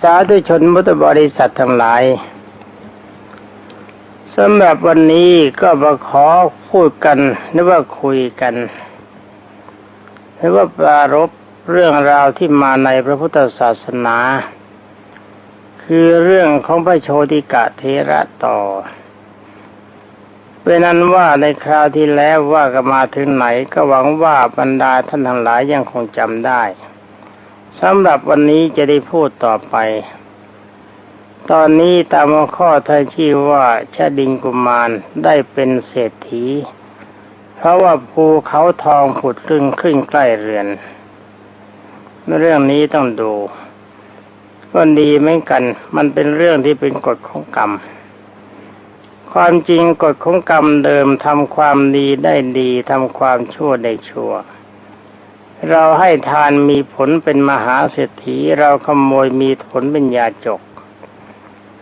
สาธุชนพุทธบริษัททั้งหลายสำหรับวันนี้ก็มาขอพูดกันหรือว่าคุยกันหรือว่าปรารบเรื่องราวที่มาในพระพุทธศาสนา คือเรื่องของพระโชติกะเทระต่อเป็นนั้นว่าในคราวที่แล้วว่ากันมาถึงไหนก็หวังว่าบรรดาท่านทั้งหลายยังคงจำได้ สำหรับวันนี้จะได้พูดต่อไป ตอนนี้ตามข้อท่านชื่อว่าชาดิงกุมารได้เป็นเศรษฐี เพราะว่าภูเขาทองผุดขึ้นขึ้นใกล้เรือน เรื่องนี้ต้องดูก็ดีเหมือนกัน มันเป็นเรื่องที่เป็นกฎของกรรม ความจริงกฎของกรรมเดิมทำความดีได้ดีทำความชั่วได้ชั่ว เราให้ทานมีผลเป็นมหาเศรษฐี เราขโมยมีผลเป็นยาจก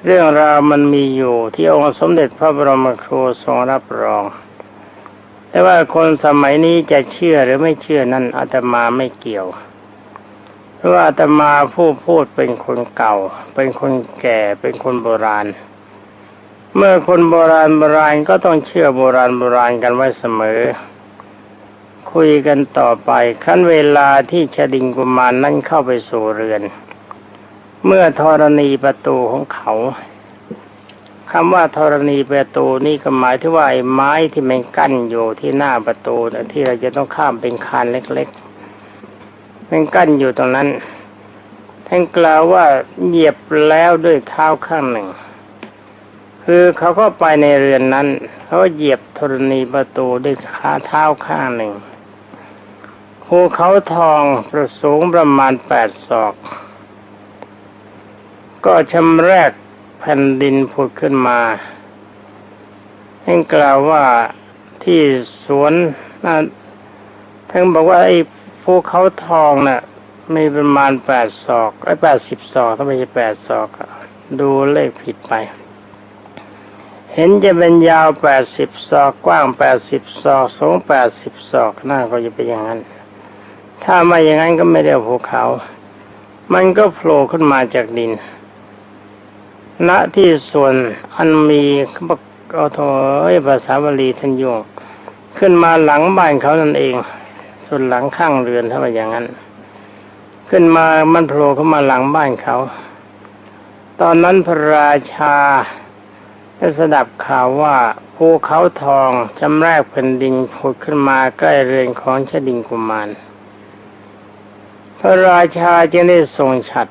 เรื่องราวมันมีอยู่ที่องค์สมเด็จพระบรมครูทรงรับรอง แต่ว่าคนสมัยนี้จะเชื่อหรือไม่เชื่อนั้นอาตมาไม่เกี่ยว เพราะว่าอาตมาผู้พูดเป็นคนเก่า เป็นคนแก่เป็นคนโบราณ เมื่อคนโบราณโบราณก็ต้องเชื่อโบราณโบราณกันไว้เสมอ คุยกันต่อไปครั้นเวลาที่ชดิงกุมารนนั้นเข้าไปสู่เรือน เมื่อธรณีประตูของเขาคำว่าธรณีประตูนี่ก็หมายถึงว่าไอ้ไม้ที่มันกั้นอยู่ที่หน้าประตูที่เราจะต้องข้ามเป็นคานเล็กๆมันกั้นอยู่ตรงนั้นท่านกล่าวว่าเหยียบแล้วด้วยเท้าข้างหนึ่ง คือเขาก็ไปในเรือนนั้นเขาเหยียบธรณีประตูด้วยขาเท้าข้างหนึ่ง ภูเขาทองประสูงประมาณแปดศอก ก็ชำแรกแผ่นดินผุดขึ้นมาท่านกล่าวว่าที่สวนนะท่านบอกว่าไอ้ภูเขาทองน่ะมีประมาณแปดศอกไอ้แปดสิบศอกถ้าไม่ใช่แปดศอกอะดูเลขผิดไป เห็นจะเป็นยาวแปดสิบศอกกว้างแปดสิบศอกสูงแปดสิบศอกหน้าก็จะเป็นอย่างนั้น ถ้าไม่อย่างนั้นก็ไม่เรียกภูเขา มันก็โผล่ขึ้นมาจากดิน ณ ที่ส่วนอันมีเขาบอกเอาถอยภาษาบาลีท่านยงขึ้นมาหลังบ้านเขานั่นเอง ส่วนหลังข้างเรือนถ้าว่าอย่างนั้น ขึ้นมามันโผล่เข้ามาหลังบ้านเขา ตอนนั้นพระราชาได้สดับข่าวว่าภูเขาทองจำแรกแผ่นดินผุดขึ้นมาใกล้เรือนของชดิงกุมาร พระราชาจึงได้ทรงฉัด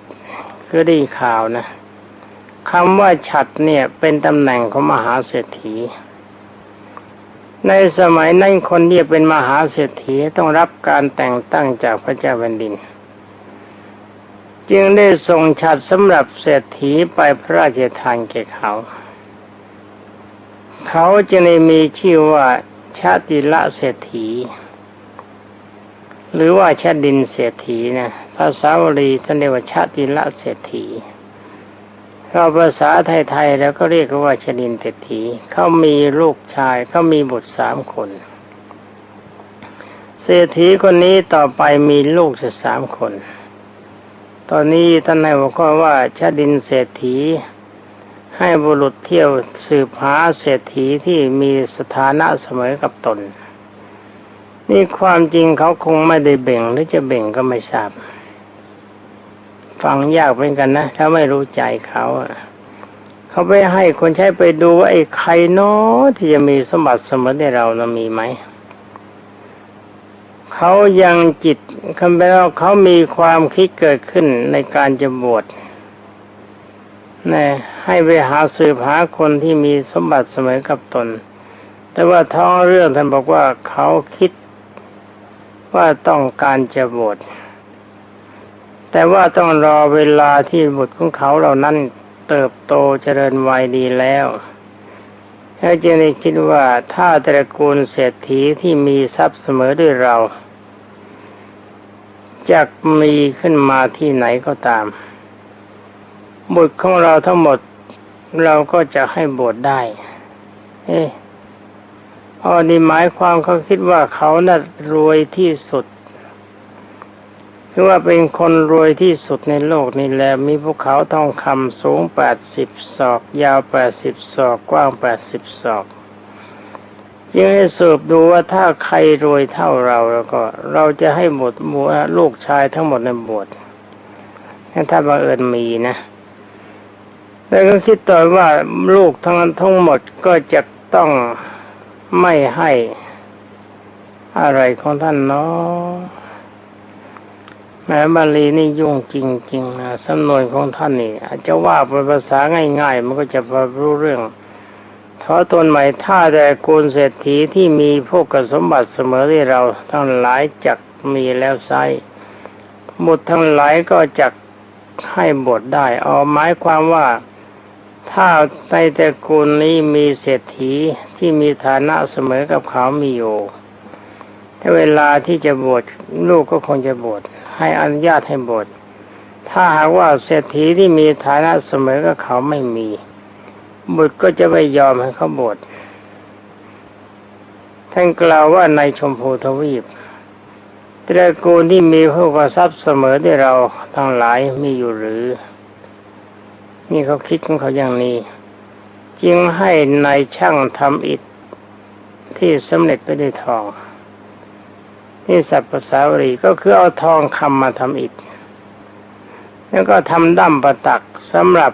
คือได้ข่าวนะคำว่าฉัดเนี่ยเป็นตำแหน่งของมหาเศรษฐี ในสมัยนั้นคนที่เป็นมหาเศรษฐีต้องรับการแต่งตั้งจากพระเจ้าแผ่นดิน จึงได้ทรงฉัดสำหรับเศรษฐีไปพระราชทานแก่เขา เขาจะได้มีชื่อว่าชาติละเศรษฐี หรือว่าชาดินเศรษฐีนะภาษาบาลีท่านเรียกว่าชาตินละเศรษฐีเราภาษาไทยๆแล้วก็เรียกว่าชดินเศรษฐีเขามีลูกชายเขามีบุตรสามคน เศรษฐีคนนี้ต่อไปมีลูกจะสามคน ตอนนี้ท่านนายบอกว่าชาดินเศรษฐี ให้บุรุษเที่ยวสืบหาเศรษฐีที่มีสถานะเสมอกับตน นี่ความจริงเขาคงไม่ได้เบ่งหรือจะเบ่งก็ไม่ทราบ ฟังยากเป็นกันนะ ถ้าไม่รู้ใจเขาเขาไปให้คนใช้ไปดูว่าไอ้ใครเนาะที่จะมีสมบัติเสมอในเรานะมีไหมเขายังจิตคำแปลว่าเขามีความคิดเกิดขึ้นในการจะบวชนะให้ไปหาสืบหาคนที่มีสมบัติเสมอกับตน แต่ว่าท้องเรื่องท่านบอกว่าเขาคิด ว่าต้องการจะบวชแต่ว่าต้องรอเวลาที่บุตรของเขาเหล่านั้นเติบโตเจริญวัยดีแล้วเขาจึงได้คิดว่าถ้าตระกูลเศรษฐีที่มีทรัพย์เสมอด้วยเราจะมีขึ้นมาที่ไหนก็ตาม บุตรของเราทั้งหมดเราก็จะให้บวชได้ เอ๊ะ พอนี่หมายความเขาคิดว่าเขาน่ะรวยที่สุดคือว่าเป็นคนรวยที่สุดในโลกนี่แหละมีภูเขาทองคำสูงแปดสิบศอก ยาวแปดสิบศอก กว้างแปดสิบศอกยังให้สืบดูว่าถ้าใครรวยเท่าเราแล้วก็ เราจะให้หมดหมูลูกชายทั้งหมดในบวชถ้าบังเอิญมีนะ แล้วก็คิดต่อว่าลูกทั้งนั้นทั้งหมดก็จะต้อง ไม่ให้ อะไรของท่านเนาะแม้บาลีนี่ยุ่งจริง ๆ นะสำนวนของท่านนี่ อาจจะว่าเป็นภาษาง่าย ๆ มันก็จะรู้เรื่องทอตนใหม่ถ้าแต่กูลเศรษฐีที่มีพวกสมบัติเสมอที่เราทั้งหลายจักมีแล้วไซบุตรทั้งหลายก็จักให้บทได้ เอาหมายความว่า ถ้าในตระกูลนี้มีเศรษฐีที่มีฐานะเสมอกับเขามีอยู่ถ้าเวลาที่จะบวชลูกก็คงจะบวชให้อนุญาตให้บวชถ้าหากว่าเศรษฐีที่มีฐานะเสมอกับเขาไม่มีบุตรก็จะไม่ยอมให้เขาบวชท่านกล่าวว่าในชมพูทวีปตระกูลที่มีพวกทรัพย์เสมอที่เราทั้งหลายมีอยู่หรือ นี่เขาคิดของเขาอย่างนี้ จึงให้ในายช่างทำอิฐที่สำเร็จไปด้วยทอง นี่สัพภาษาวรีก็คือเอาทองคำมาทำอิฐแล้วก็ทำดั้มประตักสำหรับ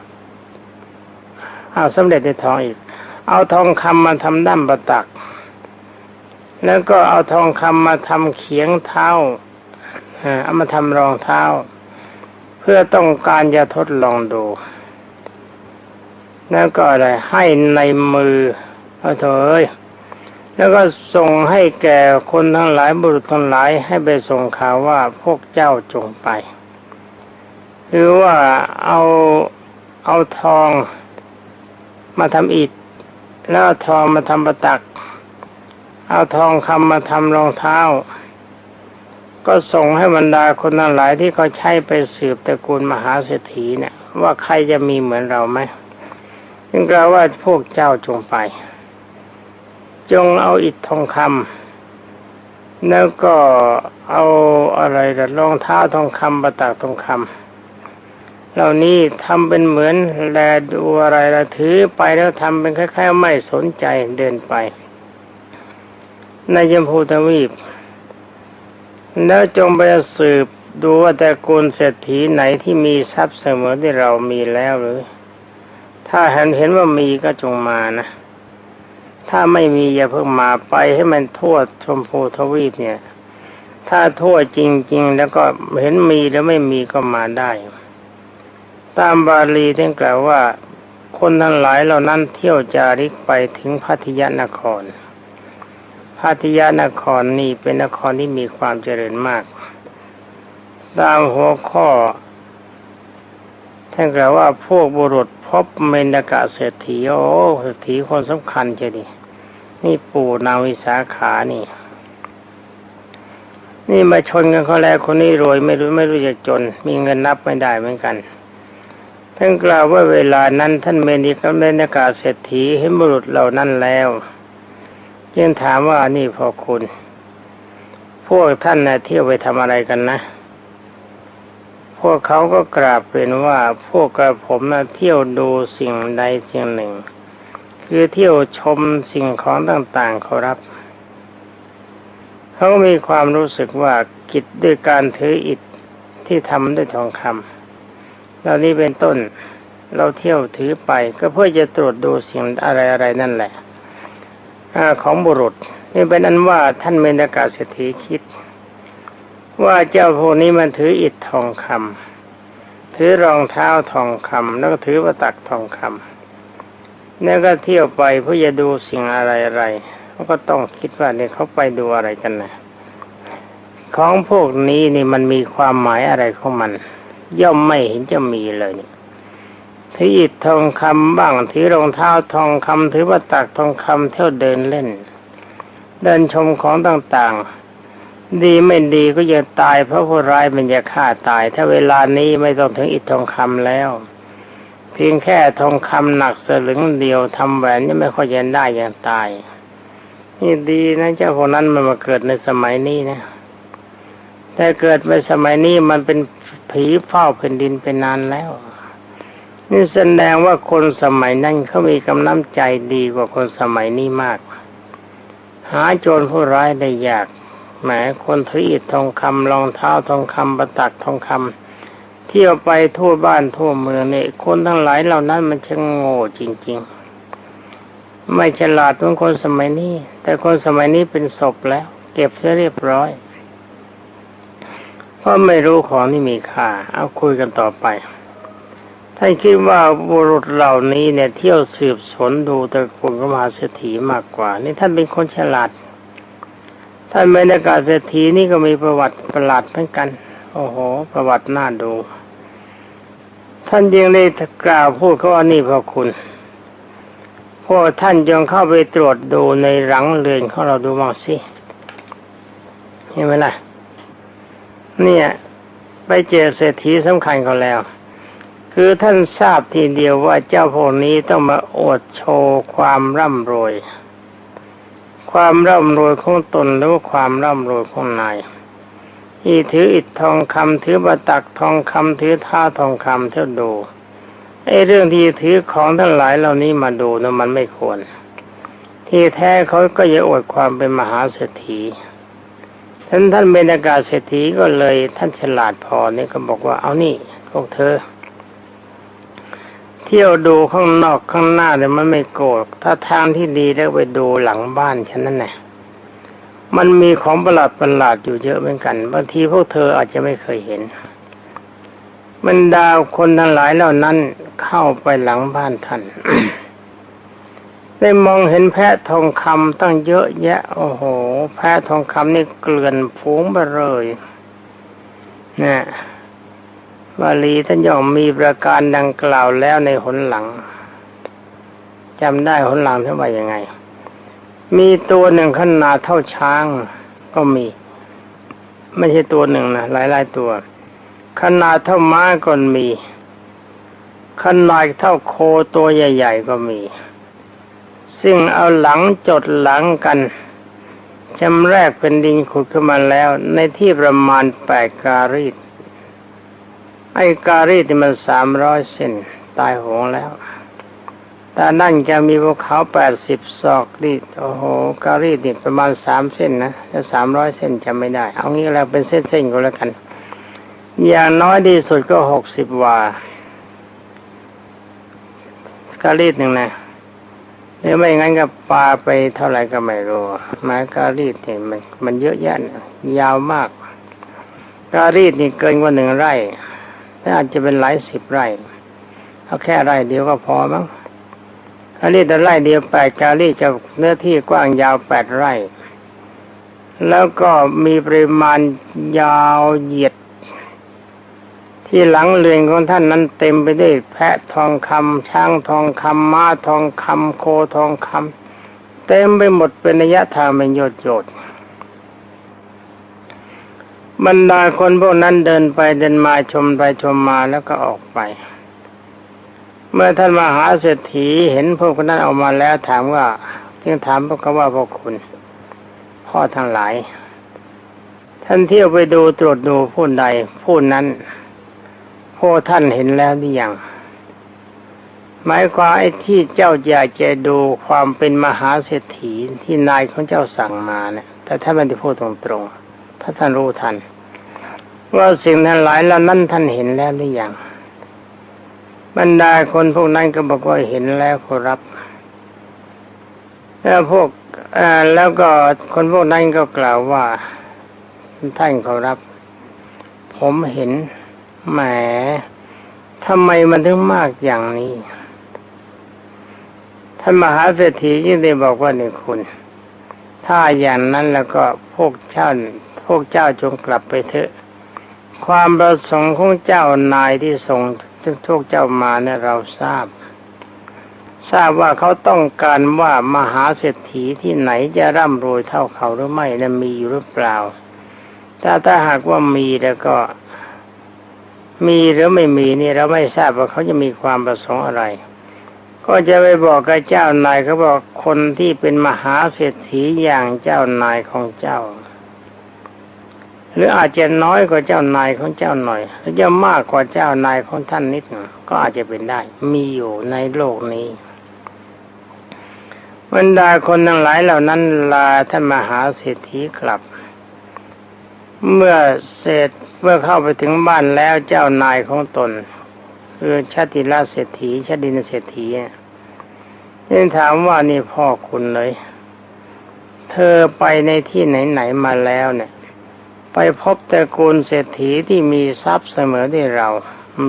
เอาสำเร็จในทองอีก เอาทองคำมาทำดั้มประตัก แล้วก็เอาทองคำมาทำเขียงเท้าเอามาทำรองเท้า เพื่อต้องการจะทดลองดู แล้วก็อะไรให้ในมือเอาเถยแล้วก็ส่งให้แก่คนทั้งหลายบุรุษทั้งหลายให้ไปส่งข่าวว่าพวกเจ้าจงไปหรือว่าเอาเอาทองมาทำอิฐแล้วทองมาทำประตัก เอาทองคำมาทำรองเท้า ก็ส่งให้บรรดาคนทั้งหลายที่เขาใช้ไปสืบตระกูลมหาเศรษฐีเนี่ยว่าใครจะมีเหมือนเราไหม จึงกล่าวว่าพวกเจ้าจงไป จงเอาอิฐทองคำแล้วก็เอาอะไรละรองเท้าทองคำประตักทองคำเหล่านี้ทำเป็นเหมือนแลดูอะไรละถือไปแล้วทำเป็นคล้ายๆไม่สนใจเดินไป ในยมพูทวีป แล้วจงไปสืบดูว่าแต่กูลเศรษฐีไหนที่มีทรัพย์เสมอที่เรามีแล้วหรือ ถ้าเห็นเห็นว่ามีก็จงมานะ ถ้าไม่มีอย่าเพิ่งมาไปให้มันทั่วชมพูทวีปเนี่ย ถ้าทั่วจริง ๆ แล้วก็เห็นมีแล้วไม่มีก็มาได้ ตามบาลีท่านกล่าวว่า คนทั้งหลายเหล่านั้นเที่ยวจาริกไปถึงพัทยานคร พัทยานครนี่เป็นนครที่มีความเจริญมาก ตามหัวข้อ ท่านกล่าวว่าพวกบุรุษพบเมนกะเศรษฐีโอ้เศรษฐีคนสำคัญเจดีนี่ปู่นาวิสาขานี่ นี่มาชนกันเขาแล้วคนนี้รวยไม่รู้ไม่รู้จะจน มีเงินนับไม่ได้เหมือนกันท่านกล่าวว่าเวลานั้นท่านเมนิกเมนกาเศรษฐีเห็นบุรุษเหล่านั้นแล้วจึงถามว่านี่พอคุณ พวกท่านนะเที่ยวไปทำอะไรกันนะ พวกเขาก็กราบเรียนว่าพวกกระผมนะเที่ยวดูสิ่งใดสิ่งหนึ่ง คือเที่ยวชมสิ่งของต่างๆเขารับ เขามีความรู้สึกว่ากิจด้วยการถืออิฐที่ทำด้วยทองคำเหล่านี้เป็นต้นเราเที่ยวถือไปก็เพื่อจะตรวจดูสิ่งอะไรๆนั่นแหละอของบุรุษ นี่เป็นอันว่าท่านเมนากาเศรษฐีคิด ว่าเจ้าพวกนี้มันถืออิฐทองคำถือรองเท้าทองคำแล้วก็ถือประตักทองคำแล้วก็เที่ยวไปเพื่อจะดูสิ่งอะไรอะไรเขาก็ต้องคิดว่าเนี่ยเขาไปดูอะไรกันนะของพวกนี้นี่มันมีความหมายอะไรของมัน ย่อมไม่เห็นจะมีเลยนี่ถืออิฐทองคำบ้างถือรองเท้าทองคำถือวัตักทองคำเที่ยวเดินเล่น เดินชมของต่างๆ ดีไม่ดีก็จะตายเพราะผู้ร้ายมันจะฆ่าตาย ถ้าเวลานี้ไม่ต้องถึงอิฐทองคำแล้ว เพียงแค่ทองคำหนักสลึงเดียวทำแหวนยังไม่ค่อยจะได้อย่างตาย นี่ดีนะเจ้าคนนั้นมันมาเกิดในสมัยนี้นะแต่เกิดในสมัยนี้มันเป็นผีเฝ้าแผ่นดินไปนานแล้ว นี่แสดงว่าคนสมัยนั้นเขามีกำลังใจดีกว่าคนสมัยนี้มาก หาโจรผู้ร้ายได้ยาก แหมคนถืออิฐทองคำรองเท้าทองคำประตักทองคำเที่ยวไปทั่วบ้านทั่วเมืองเนี่ยคนทั้งหลายเหล่านั้นมันช่างโง่จริง ๆ ไม่ฉลาดเหมือนคนสมัยนี้ แต่คนสมัยนี้เป็นศพแล้ว เก็บเสียเรียบร้อยเพราะไม่รู้ของที่มีค่า เอาคุยกันต่อไปท่านคิดว่าบุรุษเหล่านี้เนี่ยเที่ยวสืบสนดูตระกูลพระมหาเศรษฐีมากกว่า นี่ท่านเป็นคนฉลาด ท่านบรรยากาศเศรษฐีนี่ก็มีประวัติประหลาดเหมือนกัน โอ้โห ประวัติน่าดู ท่านยังได้กล่าวพูดเขาว่านี่พระคุณพวกท่านจงเข้าไปตรวจดูในหลังเรือนของเราดูบ้างสิเห็นไหมล่ะ เนี่ย ไปเจอเศรษฐีสำคัญเขาแล้ว คือท่านทราบทีเดียวว่าเจ้าพวกนี้ต้องมาอดโชว์ความร่ำรวย ความร่ำรวยของตนหรือว่าความร่ำรวยของนายที่ถืออิฐทองคำถือบัตักทองคำถือท่าทองคำเท่าดูไอ้เรื่องที่ถือของทั้งหลายเหล่านี้มาดูนะมันไม่ควร ที่แท้เขาก็จะอวดความเป็นมหาเศรษฐีท่านท่านเบญากาศเศรษฐีก็เลยท่านฉลาดพอเนี่ยก็บอกว่าเอานี่พวกเธอ เที่ยวดูข้างนอกข้างหน้าเนี่ยมันไม่โกรธถ้าทางที่ดีแล้วไปดูหลังบ้านฉันนั่นแหละมันมีของประหลาดประหลาดอยู่เยอะเหมือนกันบางทีพวกเธออาจจะไม่เคยเห็นบรรดาคนทั้งหลายเหล่านั้นเข้าไปหลังบ้านท่านได้มองเห็นแพะทองคำตั้งเยอะแยะ โอ้โห แพะทองคำนี่เกลื่อนฝูงไปเลยนะ บาลีท่านย่อมมีประการดังกล่าวแล้วในหนหลังจำได้หนหลังท่านว่ายังไง มีตัวหนึ่งขนาดเท่าช้าง ก็มี ไม่ใช่ตัวหนึ่งนะหลายๆตัว ขนาดเท่าม้าก็มี ขนาดเท่าโคตัวใหญ่ ๆ ก็มี ซึ่งเอาหลังจดหลังกันจำแรกเป็นดินขุดขึ้นมาแล้ว ในที่ประมาณแปดการีด ไอ้การีดนี่มันสามร้อยเซนตายโหงแล้วแต่นั่นจะมีภูเขาแปดสิบศอกนี่โอ้โห การีดนี่ประมาณสามเส้นนะแล้วสามร้อยเส้นจำไม่ได้ เอางี้แล้วเป็นเส้นๆก็แล้วกัน อย่างน้อยที่สุดก็หกสิบวาการีดหนึ่งนะหรือไม่งั้นก็ปลาไปเท่าไหร่ก็ไม่รู้ไม้การีดนี่มันมันเยอะแยะนะยาวมาก การีดนี่เกินกว่าหนึ่งไร่ แต่อาจจะเป็นหลายสิบไร่เอาแค่ไร่เดียวก็พอมั้งการีแต่ไร่เดียวแปดการีดจะเนื้อที่กว้างยาวแปดไร่ แล้วก็มีปริมาณยาวเหยียด ที่หลังเรือนของท่านนั้นเต็มไปด้วยแพะทองคำช้างทองคำม้าทองคำโคทองคำเต็มไปหมดเป็นระยะทางเป็นโยดโยด บรรดาคนพวกนั้นเดินไปเดินมาชมไปชมมาแล้วก็ออกไป เมื่อท่านมหาเศรษฐีเห็นพวกนั้นออกมาแล้วถามว่าจึงถามพวกเขาว่าพวกคุณ พ่อทั้งหลาย ท่านเที่ยวไปดูตรวจดูผู้ใดผู้นั้นพวกท่านเห็นแล้วหรือยังหมายความไอ้ที่เจ้าอยากจะดูความเป็นมหาเศรษฐีที่นายของเจ้าสั่งมาเนะี่ยแต่ท่านไม่ได้พูดตรงๆ ถ้าท่านรู้ทัน ว่าสิ่งนั้นหลายแล้วนั่นท่านเห็นแล้วหรือยังบรรดาคนพวกนั้นก็บอกว่าเห็นแล้วครับแล้วพวกแล้วก็คนพวกนั้นก็กล่าวว่าท่านเขารับ ผมเห็นแหมทำไมมันถึงมากอย่างนี้ท่านมหาเศรษฐียิ่งได้บอกว่านี่คุณ ถ้าอย่างนั้นแล้วก็พวกเจ้า พวกเจ้าจงกลับไปเถอะ ความประสงค์ของเจ้านายที่ส่งทุกเจ้ามาเนี่ยเราทราบ ทราบว่าเขาต้องการว่ามหาเศรษฐีที่ไหนจะร่ำรวยเท่าเขาหรือไม่นะมีอยู่หรือเปล่า ถ้าถ้าหากว่ามีแล้วก็ มีหรือไม่มีนี่เราไม่ทราบว่าเขาจะมีความประสงค์อะไรก็จะไปบอกกับเจ้านายเขาบอกคนที่เป็นมหาเศรษฐีอย่างเจ้านายของเจ้า หรืออาจจะน้อยกว่าเจ้านายของเจ้าหน่อยหรือจะมากกว่าเจ้านายของท่านนิดหนึ่งก็อาจจะเป็นได้ มีอยู่ในโลกนี้บรรดาคนทั้งหลายเหล่านั้นลาท่านมหาเศรษฐีกลับ เมื่อเสร็จเมื่อเข้าไปถึงบ้านแล้วเจ้านายของตน คือชาติราเศรษฐีชาติดินเศรษฐีนี่ถามว่านี่พ่อคุณเลย เธอไปในที่ไหนๆมาแล้วเนี่ย ไปพบตระกูลเศรษฐีที่มีทรัพย์เสมอที่เรา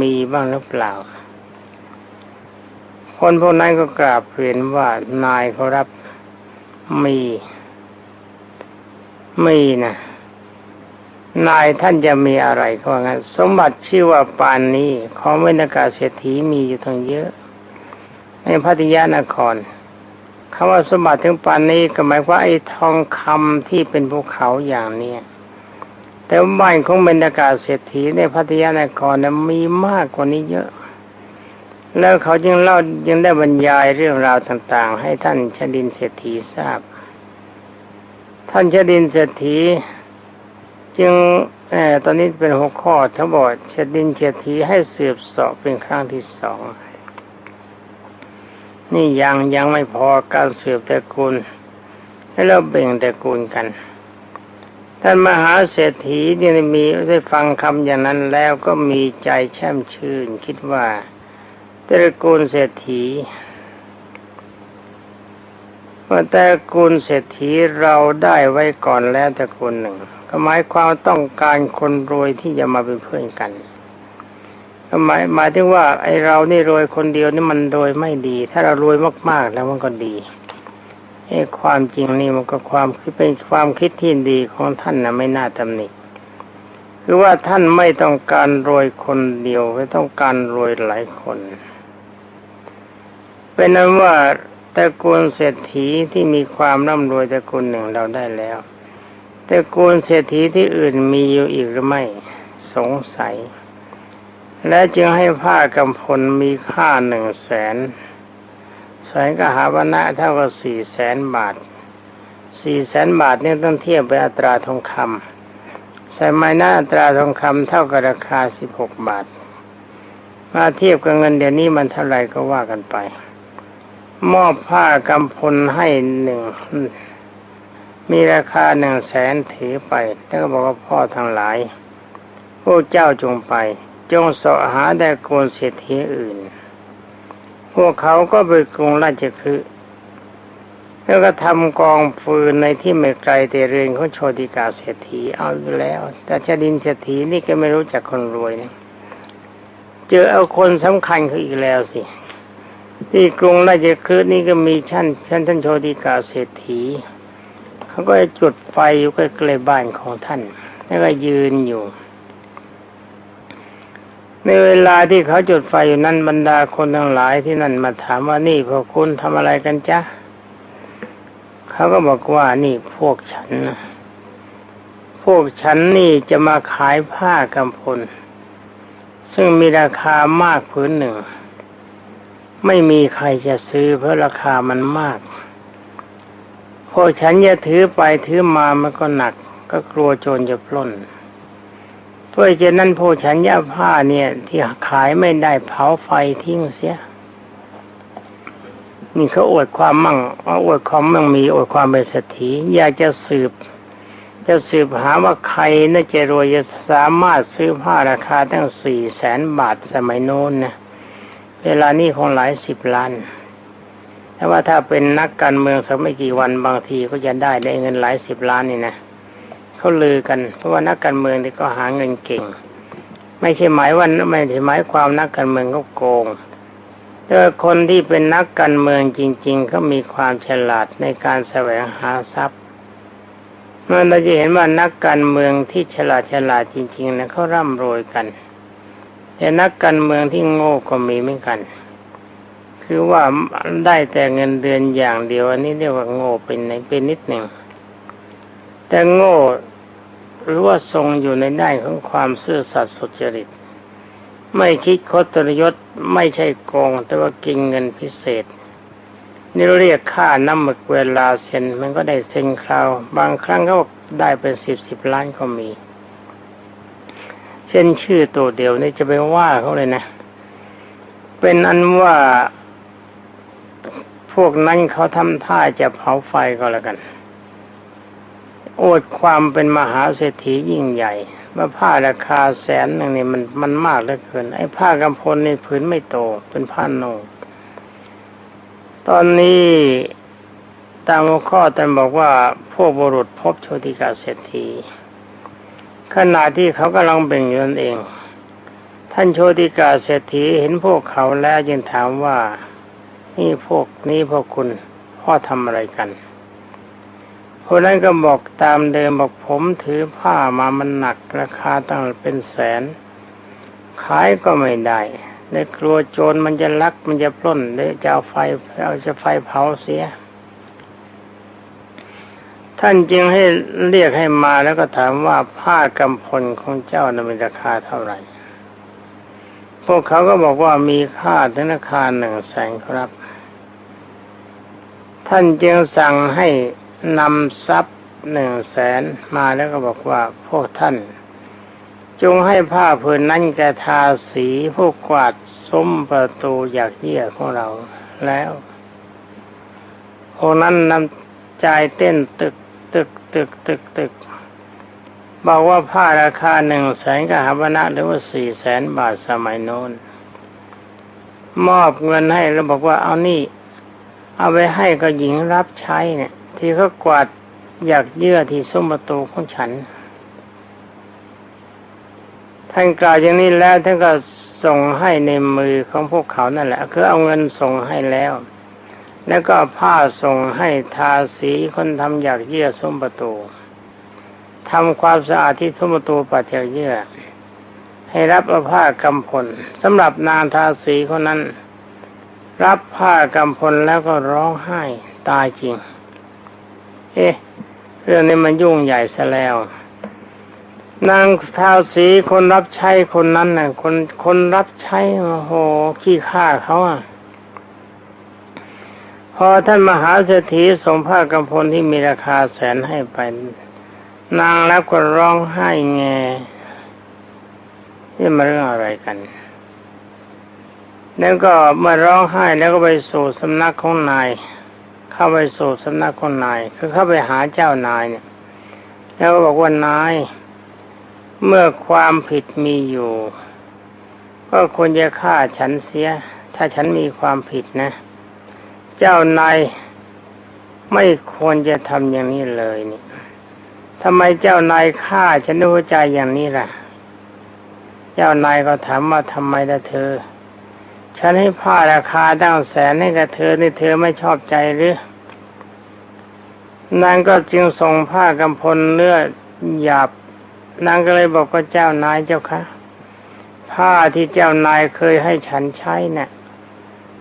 มีบ้างหรือเปล่า คนพวกนั้นก็กราบเรียนว่านายเขารับมีมีนะนายท่านจะมีอะไรเขาว่างั้นสมบัติชื่อว่าปานนี้ของเวนากาเศรษฐีมีอยู่ทั้งเยอะ ในพัทยานครคำว่าสมบัติถึงปานนี้ก็หมายว่าไอ้ทองคำที่เป็นภูเขาอย่างเนี้ย แต่บ้านของบรรยากาศเศรษฐีในพัทยานครนะมีมากกว่านี้เยอะ แล้วเขาจึงเล่ายังได้บรรยายเรื่องราวต่างๆ ให้ท่านชดินเศรษฐีทราบ ท่านชดินเศรษฐี จึงอตอนนี้เป็นหัวข้อทั้งหมดชดินเศรษฐีให้สืบเสอบเป็นครั้งที่สองนี่ยังยังไม่พอการสืบตระกูลให้เราเบ่งตระกูลกัน ท่านมหาเศรษฐีเนี่ยมีได้ฟังคำอย่างนั้นแล้วก็มีใจแช่มชื่น คิดว่าตระกูลเศรษฐีว่าตระกูลเศรษฐีเราได้ไว้ก่อนแล้วตระกูลหนึ่ง ก็หมายความต้องการคนรวยที่จะมาเป็นเพื่อนกันก็หมายหมายถึงว่าไอเรานี่รวยคนเดียวนี่มันรวยไม่ดี ถ้าเรารวยมากๆแล้วมันก็ดี ไอ้ความจริงนี่มันก็ความคิดเป็นความคิดที่ดีของท่านนะไม่น่าตำหนิคือว่าท่านไม่ต้องการรวยคนเดียวไม่ต้องการรวยหลายคนเป็นนั้นว่าตระกูลเศรษฐีที่มีความร่ำรวยตระกูลหนึ่งเราได้แล้วตระกูลเศรษฐีที่อื่นมีอยู่อีกหรือไม่สงสัย และจึงให้ผ้ากำพลมีค่าหนึ่งแสน แสนกหาวันนะเท่ากับสี่แสนบาทสี่แสนบาทนี่ต้องเทียบเป็นอัตราทองคำใส่ไม้หน้าอัตราทองคำเท่ากับราคาสิบหกบาท มาเทียบกับเงินเดี๋ยวนี้มันเท่าไหร่ก็ว่ากันไป มอบผ้ากำพลให้หนึ่งมีราคาหนึ่งแสนถือไปแล้วก็บอกว่าพ่อทั้งหลายพวกเจ้าจงไป จงเสาะหาแต่โกนเศรษฐีอื่น วกเขาก็ไปกรุงราชคฤห์แล้วก็ทำกองฟืนในที่ไม่ไกลแต่เรือนของโชติกาเศรษฐีเอาอยู่แล้ว แต่ชดินเศรษฐีนี่ก็ไม่รู้จักคนรวยนะเจอเอาคนสำคัญเขาอีกแล้วสิที่กรุงราชคฤห์นี่ก็มีชั้นชั้นท่านโชติกาเศรษฐีเขาก็จุดไฟอยู่ใกล้ๆบ้านของท่าน แล้วก็ยืนอยู่ ในเวลาที่เขาจุดไฟอยู่นั้นบรรดาคนทั้งหลายที่นั่นมาถามว่านี่พวกคุณทำอะไรกันจ๊ะเขาก็บอกว่านี่พวกฉันนะพวกฉันนี่จะมาขายผ้ากำพล ซึ่งมีราคามากพื้นหนึ่ง ไม่มีใครจะซื้อเพราะราคามันมาก พวกฉันจะถือไปถือมามันก็หนัก ก็กลัวโจรจะปล้น พราะฉะนั้นพวกฉันยาผ้าเนี่ย ที่ขายไม่ได้เผาไฟทิ้งเสีย นี่เขาอวดความมั่งอวดความมั่งมีอวดความเป็นเศรษฐีอยากจะสืบ จะสืบหาว่าใครน่าจะรวยจะสามารถซื้อผ้าราคาตั้งสี่แสนบาทสมัยโน้นนะเวลานี้คงหลายสิบล้านแต่ว่าถ้าเป็นนักการเมืองสักไม่กี่วันบางทีก็จะได้ได้เงินหลายสิบล้านนี่นะ เขาลือกันเพราะว่านักการเมืองที่ก็หาเงินเก่ง ไม่ใช่หมายว่าไม่ใช่หมายความนักการเมืองเขาโกงแต่คนที่เป็นนักการเมืองจริงๆเขามีความฉลาดในการแสวงหาทรัพย์มันเราจะเห็นว่านักการเมืองที่ฉลาดฉลาดจริงๆนะเขาร่ำรวยกัน แต่นักการเมืองที่โง่ก็มีเหมือนกัน คือว่าได้แต่เงินเดือนอย่างเดียวอันนี้เรียกว่าโง่เป็นในเป็นนิดหนึ่ง แต่โง่หรือว่าทรงอยู่ในด้านของความซื่อสัตย์สุจริต ไม่คิดคดตรยศไม่ใช่โกง แต่ว่ากินเงินพิเศษ นี่เรียกค่าน้ำหมึกเวลาเซ็นมันก็ได้เซ็นคราว บางครั้งก็ได้เป็นสิบสิบล้านก็มี เช่นชื่อตัวเดียวนี่จะไปว่าเขาเลยนะ เป็นอันว่าพวกนั้นเขาทำท่าจะเผาไฟก็แล้วกัน โอดความเป็นมหาเศรษฐียิ่งใหญ่มาผ้าราคาแสนหนึ่งนี่มันมันมากเหลือเกิน ไอ้ผ้ากำพลนี่ผืนไม่โตเป็นผ้าโนตอนนี้ตามหัวข้อท่านบอกว่าพวกบุรุษพบโชติกาเศรษฐีขณะที่เขากำลังเบ่งอยู่นั่นเอง ท่านโชติกาเศรษฐีเห็นพวกเขาแล้วจึงถามว่า นี่พวกนี้พวกคุณพ่อทำอะไรกัน คนนั้นก็บอกตามเดิมบอกผมถือผ้ามามันหนักราคาตั้งเป็นแสน ขายก็ไม่ได้เลยกลัวโจรมันจะลักมันจะปล้นเลยจะเอาไฟเอาจะไฟเผาเสีย ท่านจึงให้เรียกให้มาแล้วก็ถามว่าผ้ากำพลของเจ้านั้นมีราคาเท่าไหร่ พวกเขาก็บอกว่ามีค่าถึงราคาหนึ่งแสนครับ ท่านจึงสั่งให้ นำทรัพย์หนึ่งแสนมาแล้วก็บอกว่าพวกท่าน จงให้ผ้าผืนนั้นแกทาสีผู้กวาดซุ้มประตูอยากเยี่ยของเราแล้วพวกนั้นนำใจเต้นตึกตึกตึกตึกตึกบอกว่าผ้าราคาหนึ่งแสนกหาบนะหรือว่าสี่แสนบาทสมัยโน้น มอบเงินให้แล้วบอกว่าเอานี่ เอาไปให้ก็หญิงรับใช้เนี่ย ที่เขากวาดอยากเยื่อที่ซุ้มประตูของฉัน ท่านกล่าวอย่างนี้แล้วท่านก็ส่งให้ในมือของพวกเขานั่นแหละ คือเอาเงินส่งให้แล้ว แล้วก็ผ้าส่งให้ทาสีคนทำอยากเยื่อซุ้มประตูทำความสะอาดที่ซุ้มประตูปัดจากเยื่อ ให้รับเอาผ้ากำพลสำหรับนางทาสีคนนั้น รับผ้ากำพลแล้วก็ร้องไห้ตายจริง เอ๊ะ เรื่องนี้มันยุ่งใหญ่ซะแล้ว นางท้าวสีคนรับใช้คนนั้นน่ะ คนคนรับใช้โอ้โหขี้ข้าเขาอะ พอท่านมหาเศรษฐีส่งผ้ากำพลที่มีราคาแสนให้ไป นางแล้วก็ร้องไห้แงนี่มาเรื่องอะไรกัน แล้วก็มาร้องไห้แล้วก็ไปสู่สำนักของนาย เข้าไปสู่สำนักคนนาย คือเข้าไปหาเจ้านายเนี่ย แล้วก็บอกว่านาย เมื่อความผิดมีอยู่ ก็ควรจะฆ่าฉันเสีย ถ้าฉันมีความผิดนะ เจ้านายไม่ควรจะทำอย่างนี้เลยนี่ทำไมเจ้านายฆ่าฉันด้วยใจอย่างนี้ล่ะ เจ้านายก็ถามว่าทำไมล่ะเธอ ฉันให้ผ้าราคาตั้งแสนให้กับเธอนี่เธอไม่ชอบใจหรือ นางก็จึงส่งผ้ากำพลเนื้อหยาบ นางก็เลยบอกว่าเจ้านายเจ้าคะผ้าที่เจ้านายเคยให้ฉันใช้เนะี่ย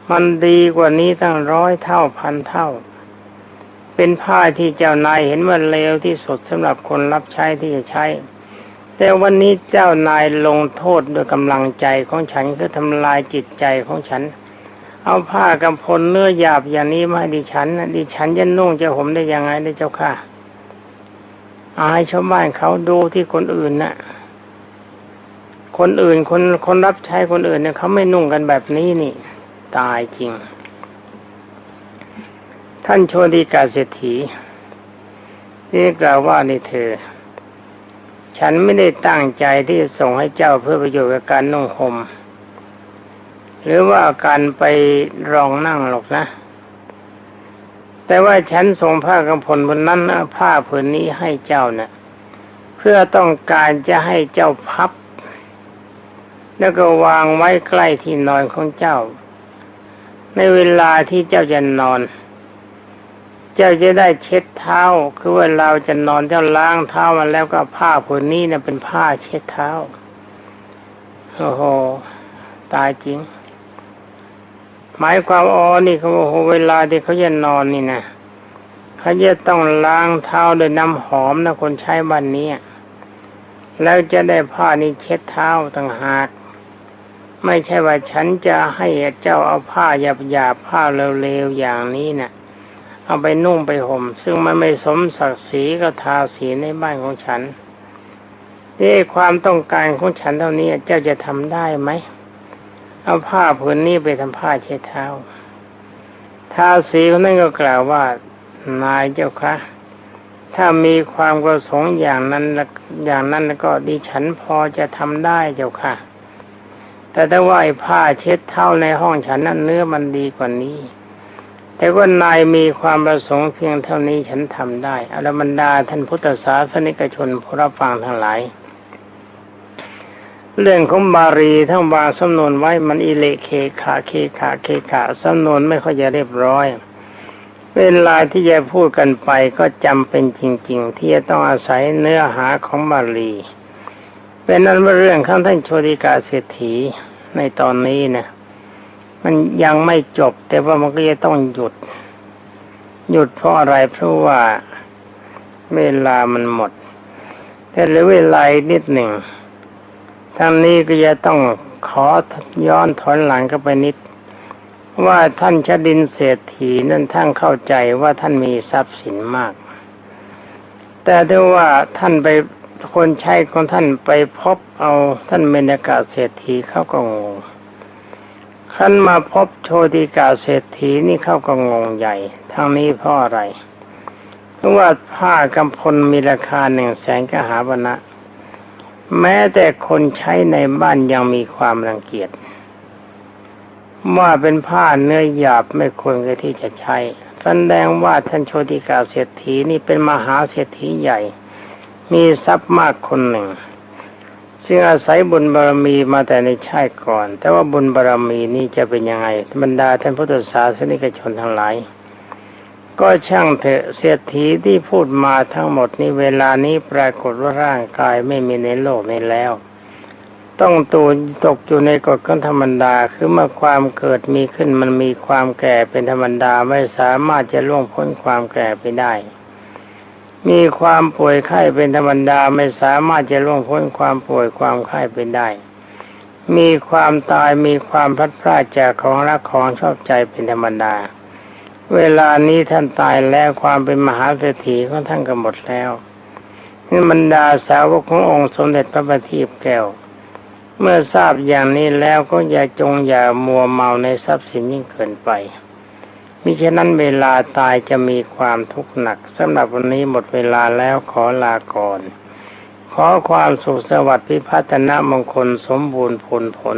มันดีกว่านี้ตั้งร้อยเท่าพันเท่า เป็นผ้าที่เจ้านายเห็นว่าเลวที่สุดสำหรับคนรับใช้ที่จะใช้ แต่วันนี้เจ้านายลงโทษด้วยกำลังใจของฉันคือทำลายจิตใจของฉัน เอาผ้ากำพลเนื้อหยาบอย่างนี้มาดิฉันดิฉันจะนุ่งจะห่มได้ยังไงได้เจ้าค่ะ อายชาวบ้านเขาดูที่คนอื่นนะ่ะ คนอื่นคนคนรับใช้คนอื่นเนี่ยเขาไม่นุ่งกันแบบนี้นี่ ตายจริง ท่านโชดีกาเศรษฐีนี่กล่าวว่านี่เธอ ฉันไม่ได้ตั้งใจที่จะส่งให้เจ้าเพื่อประโยชน์กับการนุ่งห่ม หรือว่าการไปรองนั่งหรอกนะ แต่ว่าฉันส่งผ้ากำพลบนนั้นผ้าผืนนี้ให้เจ้าเนะ่ยเพื่อต้องการจะให้เจ้าพับ แล้วก็วางไว้ใกล้ที่นอนของเจ้า ในเวลาที่เจ้าจะนอน เจ้าจะได้เช็ดเท้า คือว่าเราจะนอนเจ้าล้างเท้ามาแล้วก็ผ้าผืนนี้เนะเป็นผ้าเช็ดเท้าโอ้โห ตายจริง หมายความอ๋อนี่เขาบอกเวลาที่เขาจะนอนนี่นะเขาจะต้องล้างเท้าด้วยน้ำหอมนะคนใช้บ้านนี้แล้วจะได้ผ้านี้เช็ดเท้าต่างหาก ไม่ใช่ว่าฉันจะให้เจ้าเอาผ้าหยาบหยาผ้าเร็วๆอย่างนี้นะ่ะ เอาไปนุ่งไปห่ม ซึ่งมันไม่สมศักดิ์ศรีก็ทาสีในบ้านของฉันเอ๊ะความต้องการของฉันเท่านี้เจ้าจะทำได้ไหม เอาผ้าผืนนี้ไปทำผ้าเช็ดเท้าท้าวสีคนนั้นก็กล่าวว่านายเจ้าคะถ้ามีความประสงค์อย่างนั้นละอย่างนั้นก็ดิฉันพอจะทำได้เจ้าค่ะ แต่ถ้าว่าไอ้ผ้าเช็ดเท้าในห้องฉันนั้นเนื้อมันดีกว่านี้ แต่ว่านายมีความประสงค์เพียงเท่านี้ฉันทำได้อรบรรดาท่านพุทธศาสนิกชนผู้รับฟังทั้งหลาย เรื่องของบารีทั้งวางสำนวนไว้มันอิเลเคขาเคขาเคขาสำนวนไม่ค่อยจะเรียบร้อย เวลาที่จะพูดกันไปก็จำเป็นจริง ๆ ที่จะต้องอาศัยเนื้อหาของบาลีเป็นนั้นว่าเรื่องข้างท่านโชติกาเศรษฐีในตอนนี้นะมันยังไม่จบ แต่ว่ามันก็จะต้องหยุด หยุดเพราะอะไรเพราะว่าเวลามันหมด แต่เหลือเวลาอีกนิดหนึ่ง ทางนี้ก็จะต้องขอย้อนถอนหลังก็ไปนิด ว่าท่านชดินเศรษฐีนั่นท่านเข้าใจว่าท่านมีทรัพย์สินมาก แต่ถ้าว่าท่านไปคนใช้ของท่านไปพบเอาท่านเมนากาเศรษฐีเขาก็งงขั้นมาพบโชติกาเศรษฐีนี่เขาก็งงใหญ่ทางนี้เพราะอะไร เพราะว่าผ้ากำพลมีราคาหนึ่งแสนกหาบนะ แม้แต่คนใช้ในบ้านยังมีความรังเกียจว่าเป็นผ้าเนื้อหยาบไม่ควรที่จะใช้แสดงว่าท่านโชติกาเศรษฐีนี่เป็นมหาเศรษฐีใหญ่ มีทรัพย์มากคนหนึ่ง ซึ่งอาศัยบุญบารมีมาแต่ในชาติก่อน แต่ว่าบุญบารมีนี้จะเป็นยังไงบรรดาท่านพุทธศาสนิกชนทั้งหลาย ก็ช่างเถอะเศรษฐีที่พูดมาทั้งหมดนี้เวลานี้ปรากฏว่าร่างกายไม่มีในโลกนี้แล้ว ต้องตูตกอยู่ในกฎของธรรมดาคือเมื่อความเกิดมีขึ้นมันมีความแก่เป็นธรรมดาไม่สามารถจะล่วงพ้นความแก่ไปได้ มีความป่วยไข้เป็นธรรมดาไม่สามารถจะล่วงพ้นความป่วยความไข้ไปได้ มีความตายมีความพัดพรากจากของรักของชอบใจเป็นธรรมดา เวลานี้ท่านตายแล้วความเป็นมหาเศรษฐีของท่านก็หมดแล้วนี่บรรดาสาวกขององค์สมเด็จพระบัณฑิตแก้ว เมื่อทราบอย่างนี้แล้วก็อย่าจงอย่ามัวเมาในทรัพย์สินยิ่งเกินไปมิฉะนั้นเวลาตายจะมีความทุกข์หนักสำหรับวันนี้หมดเวลาแล้วขอลาก่อน ขอความสุขสวัสดิ์พิพัฒนมงคลสมบูรณ์ผลผล